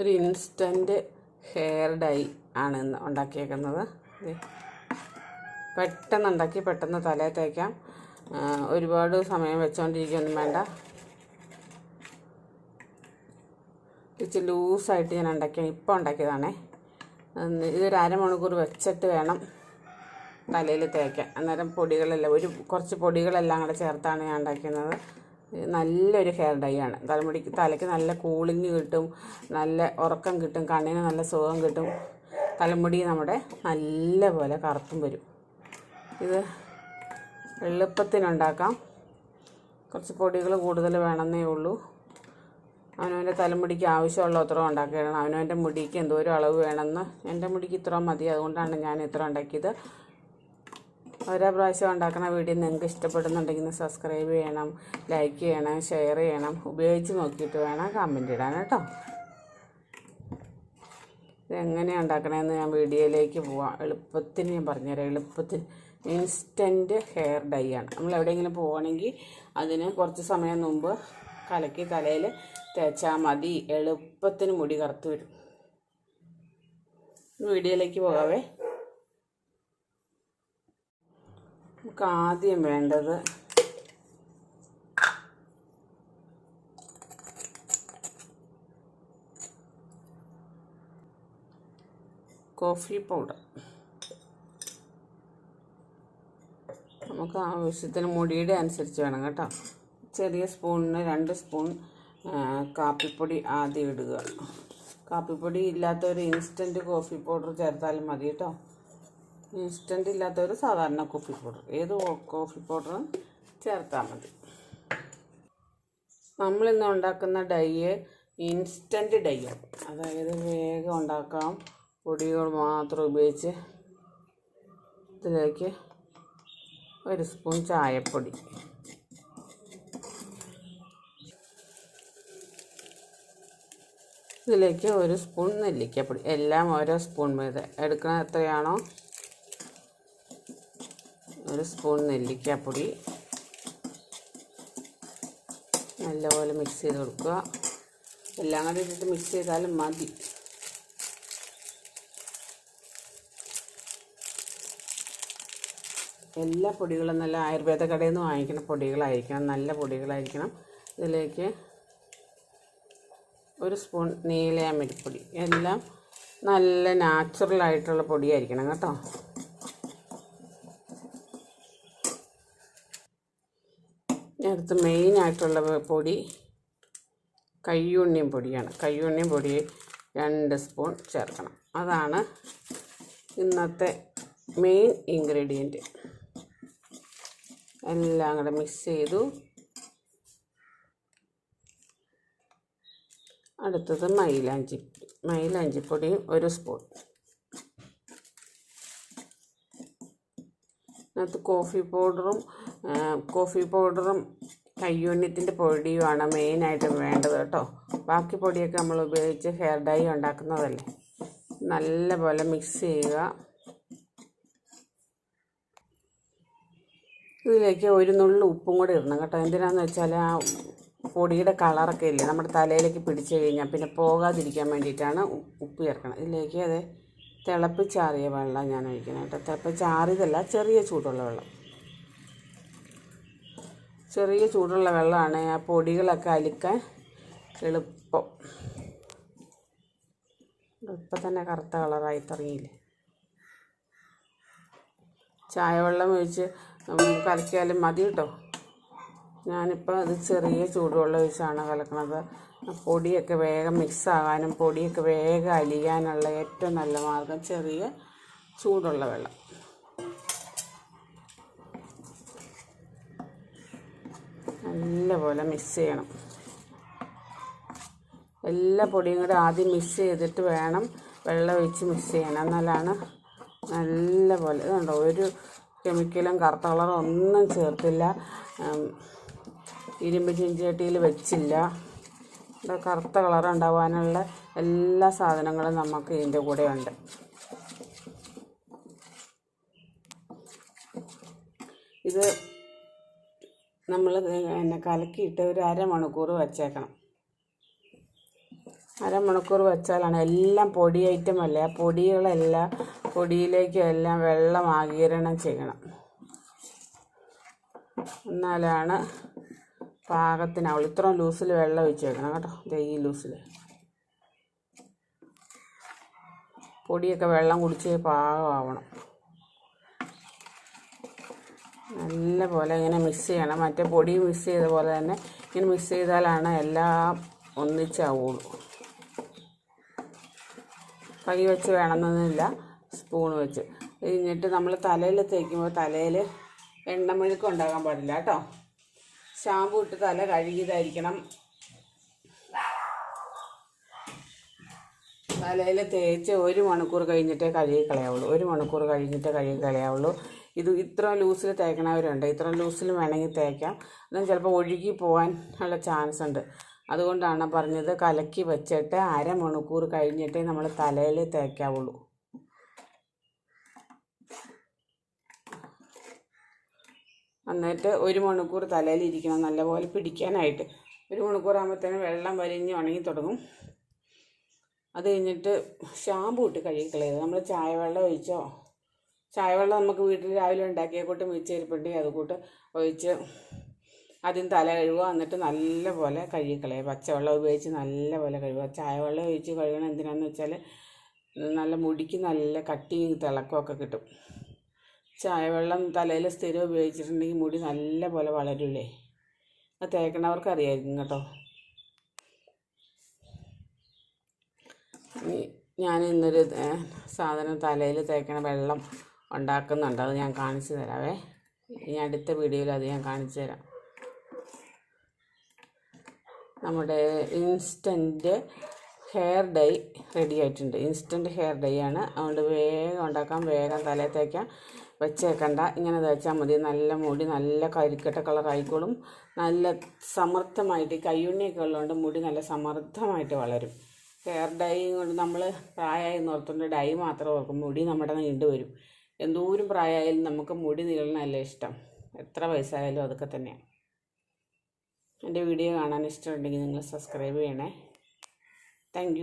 ഒരു instant hair dye ആണ് ഉണ്ടാക്കിയേക്കുന്നത്. പെട്ടെന്ന് ഉണ്ടാക്കി പെട്ടെന്ന് തലയിൽ തേക്കാം. ഒരുപാട് സമയം വെച്ചുകൊണ്ടിരിക്കുകയൊന്നും വേണ്ട. ഇച്ചിരി ലൂസായിട്ട് ഞാൻ ഉണ്ടാക്കിയാണ് ഇപ്പോൾ ഉണ്ടാക്കിയതാണേ. ഇതൊരു അരമണിക്കൂർ വെച്ചിട്ട് വേണം തലയിൽ തേക്കാൻ. അന്നേരം പൊടികളെല്ലാം ഒരു കുറച്ച് പൊടികളെല്ലാം കൂടെ ചേർത്താണ് ഞാൻ ഉണ്ടാക്കുന്നത് നല്ലൊരു ഹെയർ ഡൈ ആണ്. തലമുടിക്ക് തലയ്ക്ക് നല്ല കൂളിങ് കിട്ടും നല്ല ഉറക്കം കിട്ടും കണ്ണിന് നല്ല സുഖം കിട്ടും. തലമുടി നമ്മുടെ നല്ല പോലെ കറുത്തും വരും. ഇത് എളുപ്പത്തിനുണ്ടാക്കാം. കുറച്ച് പൊടികൾ കൂടുതൽ വേണമെന്നേ ഉള്ളൂ. അവനവന്റെ തലമുടിക്ക് ആവശ്യമുള്ള അത്ര ഉണ്ടാക്കിയിടണം അവനവന്റെ മുടിക്ക് എന്തോരം അളവ് വേണമെന്ന്. എന്റെ മുടിക്ക് ഇത്ര മതി. അതുകൊണ്ടാണ് ഞാൻ ഇത്ര ഉണ്ടാക്കിയത്. ഓരോ പ്രാവശ്യം ഉണ്ടാക്കുന്ന വീഡിയോ നിങ്ങൾക്ക് ഇഷ്ടപ്പെടുന്നുണ്ടെങ്കിൽ സബ്സ്ക്രൈബ് ചെയ്യണം ലൈക്ക് ചെയ്യണം ഷെയർ ചെയ്യണം ഉപയോഗിച്ച് നോക്കിയിട്ട് വേണം കമന്റ് ഇടാൻ കേട്ടോ. ഇതെങ്ങനെയാണ് ഉണ്ടാക്കണമെന്ന് ഞാൻ വീഡിയോയിലേക്ക് പോവാം. എളുപ്പത്തിന് ഞാൻ പറഞ്ഞുതരാം. എളുപ്പത്തിന് ഇൻസ്റ്റന്റ് ഹെയർ ഡൈ ആണ്. നമ്മൾ എവിടെയെങ്കിലും പോവുകയാണെങ്കിൽ അതിന് കുറച്ച് സമയം മുമ്പ് കലക്കി തലയിൽ തേച്ചാൽ മതി. എളുപ്പത്തിന് മുടി കറുത്ത് വരും. വീഡിയോയിലേക്ക് പോകാവേ. നമുക്ക് ആദ്യം വേണ്ടത് കോഫി പൗഡർ. നമുക്ക് ആവശ്യത്തിന് മുടിയുടെ അനുസരിച്ച് വേണം കേട്ടോ. ചെറിയ സ്പൂണിന് രണ്ട് സ്പൂൺ കാപ്പിപ്പൊടി ആദ്യം ഇടുക. കാപ്പിപ്പൊടി ഇല്ലാത്തവർ ഇൻസ്റ്റന്റ് കോഫി പൗഡർ ചേർത്താലും മതി കേട്ടോ. ഇൻസ്റ്റന്റ് ഇല്ലാത്തവർ സാധാരണ കോഫി പൗഡർ ഏത് കോഫി പൗഡറും ചേർത്താൽ മതി. നമ്മളിന്ന് ഉണ്ടാക്കുന്ന ഡൈ ഇൻസ്റ്റന്റ് ഡൈ അതായത് വേഗം ഉണ്ടാക്കാം. പൊടികൾ മാത്രം ഉപയോഗിച്ച് ഇതിലേക്ക് ഒരു സ്പൂൺ ചായപ്പൊടി. ഇതിലേക്ക് ഒരു സ്പൂൺ നെല്ലിക്കപ്പൊടി. എല്ലാം ഓരോ സ്പൂൺ വീതം എടുക്കണ എത്രയാണോ ഒരു സ്പൂൺ നെല്ലിക്കാപ്പൊടി നല്ലപോലെ മിക്സ് ചെയ്ത് കൊടുക്കുക. എല്ലാം കൂടി ഇട്ടിട്ട് മിക്സ് ചെയ്താലും മതി. എല്ലാ പൊടികളും നല്ല ആയുർവേദ കടയിൽ നിന്ന് വാങ്ങിക്കുന്ന പൊടികളായിരിക്കണം നല്ല പൊടികളായിരിക്കണം. ഇതിലേക്ക് ഒരു സ്പൂൺ നീലയാമരിപ്പൊടി എല്ലാം നല്ല നാച്ചുറൽ ആയിട്ടുള്ള പൊടിയായിരിക്കണം കേട്ടോ. അടുത്ത് മെയിനായിട്ടുള്ള പൊടി കയ്യുണ്ണിയും പൊടിയാണ്. കയ്യുണ്ണിയും പൊടി രണ്ട് സ്പൂൺ ചേർക്കണം. അതാണ് ഇന്നത്തെ മെയിൻ ഇൻഗ്രീഡിയന്റ് എല്ലാം കൂടെ മിക്സ് ചെയ്തു. അടുത്തത് മൈലാഞ്ചി മൈലാഞ്ചിപ്പൊടിയും ഒരു സ്പൂൺ അതിനകത്ത് കോഫി പൗഡറും കോഫി പൗഡറും കയ്യൂണ്യത്തിന്റെ പൊടിയുമാണ് മെയിനായിട്ട് വേണ്ടത് കേട്ടോ. ബാക്കി പൊടിയൊക്കെ നമ്മൾ ഉപയോഗിച്ച് ഹെയർ ഡൈ ഉണ്ടാക്കുന്നതല്ലേ. നല്ല പോലെ മിക്സ് ചെയ്യുക. ഇതിലേക്ക് ഒരു നുള്ളു ഉപ്പും കൂടി ഇടണം കേട്ടോ. എന്തിനാണെന്ന് വെച്ചാൽ ആ പൊടിയുടെ കളറൊക്കെ ഇല്ലേ നമ്മുടെ തലയിലേക്ക് പിടിച്ചു കഴിഞ്ഞാൽ പിന്നെ പോകാതിരിക്കാൻ വേണ്ടിയിട്ടാണ് ഉപ്പ് ചേർക്കണം ഇതിലേക്ക് അത് തിളപ്പിച്ചാറിയ വെള്ളം ഞാൻ ഒഴിക്കണം കേട്ടോ. തിളപ്പിച്ചാറിയതല്ല ചെറിയ ചൂടുള്ള വെള്ളം. ചെറിയ ചൂടുള്ള വെള്ളമാണ് ആ പൊടികളൊക്കെ അലിക്കാൻ എളുപ്പം. ഇപ്പം തന്നെ കറുത്ത കളറായി തുടങ്ങിയില്ലേ? ചായവെള്ളം ഒഴിച്ച് ഉം, കലക്കിയാലും മതി കേട്ടോ. ഞാനിപ്പോൾ അത് ചെറിയ ചൂടുവെള്ളം ഒഴിച്ചാണ് കലക്കണത്. പൊടിയൊക്കെ വേഗം മിക്സ് ആകാനും പൊടിയൊക്കെ വേഗം അലിയാനുള്ള ഏറ്റവും നല്ല മാർഗം ചെറിയ ചൂടുള്ള വെള്ളം. നല്ലപോലെ മിക്സ് ചെയ്യണം. എല്ലാ പൊടിയും കൂടെ ആദ്യം മിക്സ് ചെയ്തിട്ട് വേണം വെള്ളം ഒഴിച്ച് മിക്സ് ചെയ്യണം എന്നാലാണ് നല്ല പോലെ ഇതുണ്ടോ ഒരു കെമിക്കലും കറുത്ത കളറും ഒന്നും ചേർത്തില്ല. ഇരുമ്പ് ചിഞ്ചട്ടിയിൽ വെച്ചില്ല. കറുത്ത കളർ ഉണ്ടാവാനുള്ള എല്ലാ സാധനങ്ങളും നമുക്ക് ഇതിന്റെ കൂടെ ഉണ്ട്. ഇത് നമ്മൾ പിന്നെ കലക്കിയിട്ട് ഒരു അരമണിക്കൂർ വച്ചേക്കണം. അരമണിക്കൂർ വെച്ചാലാണ് എല്ലാം പൊടി ഐറ്റം അല്ലേ? ആ പൊടികളെല്ലാം പൊടിയിലേക്ക് എല്ലാം വെള്ളം ആകിരണം ചെയ്യണം. എന്നാലാണ് പാകത്തിനാവുള്ളൂ ഇത്രയും ലൂസിൽ വെള്ളം ഒഴിച്ച് വെക്കണം കേട്ടോ. ഈ ലൂസിൽ. പൊടിയൊക്കെ വെള്ളം കുടിച്ച് പാകമാവണം. നല്ല പോലെ ഇങ്ങനെ മിക്സ് ചെയ്യണം. മറ്റേ പൊടി മിക്സ് ചെയ്ത പോലെ തന്നെ ഇങ്ങനെ മിക്സ് ചെയ്താലാണ് എല്ലാം ഒന്നിച്ചാവുള്ളൂ കൈ വെച്ച് വേണമെന്നൊന്നുമില്ല സ്പൂൺ വെച്ച്. കഴിഞ്ഞിട്ട് നമ്മൾ തലയിൽ തേക്കുമ്പോൾ തലയിൽ എണ്ണമെഴുക്ക് ഉണ്ടാകാൻ പാടില്ല കേട്ടോ. ഷാമ്പു ഇട്ട് തല കഴുകിയതായിരിക്കണം. തലയിൽ തേച്ച് ഒരു മണിക്കൂർ കഴിഞ്ഞിട്ടേ കഴുകി കളയാവുള്ളൂ. ഒരു മണിക്കൂർ കഴിഞ്ഞിട്ടേ കഴുകി കളയാവുള്ളൂ. ഇത് ഇത്ര ലൂസിൽ തേക്കണവരുണ്ട്. ഇത്ര ലൂസിൽ വേണമെങ്കിൽ തേക്കാം. എന്നാൽ ചിലപ്പോൾ ഒഴുകി പോകാൻ ഉള്ള ചാൻസ് ഉണ്ട്. അതുകൊണ്ടാണ് പറഞ്ഞത് കലക്കി വെച്ചിട്ട് അരമണിക്കൂർ കഴിഞ്ഞിട്ടേ നമ്മൾ തലയിൽ തേക്കാവുള്ളൂ. എന്നിട്ട് ഒരു മണിക്കൂർ തലയിൽ ഇരിക്കണം. നല്ലപോലെ പിടിക്കാനായിട്ട്. ഒരു മണിക്കൂർ ആകുമ്പോഴത്തേനും വെള്ളം വലിഞ്ഞ് ഉണങ്ങി തുടങ്ങും. അത് കഴിഞ്ഞിട്ട് ഷാമ്പു ഇട്ട് കഴുകി കളയുക നമ്മൾ ചായവെള്ളം ഒഴിച്ചോ? ചായവെള്ളം നമുക്ക് വീട്ടിൽ രാവിലെ ഉണ്ടാക്കിയ കൂട്ടും മിച്ചരിപ്പുണ്ടെങ്കിൽ അത് കൂട്ട് ഒഴിച്ച് ആദ്യം തല കഴുകുക. എന്നിട്ട് നല്ലപോലെ പോലെ കളയുക പച്ചവെള്ളം ഉപയോഗിച്ച് നല്ലപോലെ കഴുകുക. ചായവെള്ളം ഒഴിച്ച് കഴുകണം എന്തിനാന്ന് വെച്ചാൽ നല്ല മുടിക്ക് നല്ല കട്ടിയും തിളക്കമൊക്കെ കിട്ടും. ചായവെള്ളം തലയിൽ സ്ഥിരം ഉപയോഗിച്ചിട്ടുണ്ടെങ്കിൽ മുടി നല്ല പോലെ വളരില്ലേ അത് തേക്കണവർക്ക് അറിയായിരിക്കും കേട്ടോ. ഞാൻ ഇന്നൊരു സാധനം തലയിൽ തേക്കണ വെള്ളം ഉണ്ടാക്കുന്നുണ്ട്. അത് ഞാൻ കാണിച്ചു തരാവേ. ഇനി അടുത്ത വീഡിയോയിൽ അത് ഞാൻ കാണിച്ചു തരാം. നമ്മുടെ ഇൻസ്റ്റന്റ് ഹെയർ ഡൈ റെഡി ആയിട്ടുണ്ട്. ഇൻസ്റ്റന്റ് ഹെയർ ഡൈ ആണ്. അതുകൊണ്ട് വേഗം ഉണ്ടാക്കാം. വേഗം തലയിൽ തേക്കാം. വെച്ചേക്കണ്ട. ഇങ്ങനെ തേച്ചാൽ മതി. നല്ല മുടി നല്ല കരിക്കട്ട കളർ ആയിക്കോളും. നല്ല സമർത്ഥമായിട്ട് കയ്യുണ്ണിയൊക്കെ ഉള്ളതുകൊണ്ട് മുടി നല്ല സമർത്ഥമായിട്ട് വളരും. ഹെയർ ഡൈ കൊണ്ട് നമ്മൾ പ്രായമായി നിർത്തുന്ന ഡൈ മാത്രം ഓർക്കും. മുടി നമ്മുടെ നീണ്ടു വരും. എന്തോരം പ്രായമായാലും നമുക്ക് മുടി നീളണമല്ലേ ഇഷ്ടം. എത്ര വയസ്സായാലും അതൊക്കെ തന്നെയാണ്. എന്റെ വീഡിയോ കാണാൻ ഇഷ്ടമുണ്ടെങ്കിൽ നിങ്ങൾ സബ്സ്ക്രൈബ് ചെയ്യണേ. താങ്ക്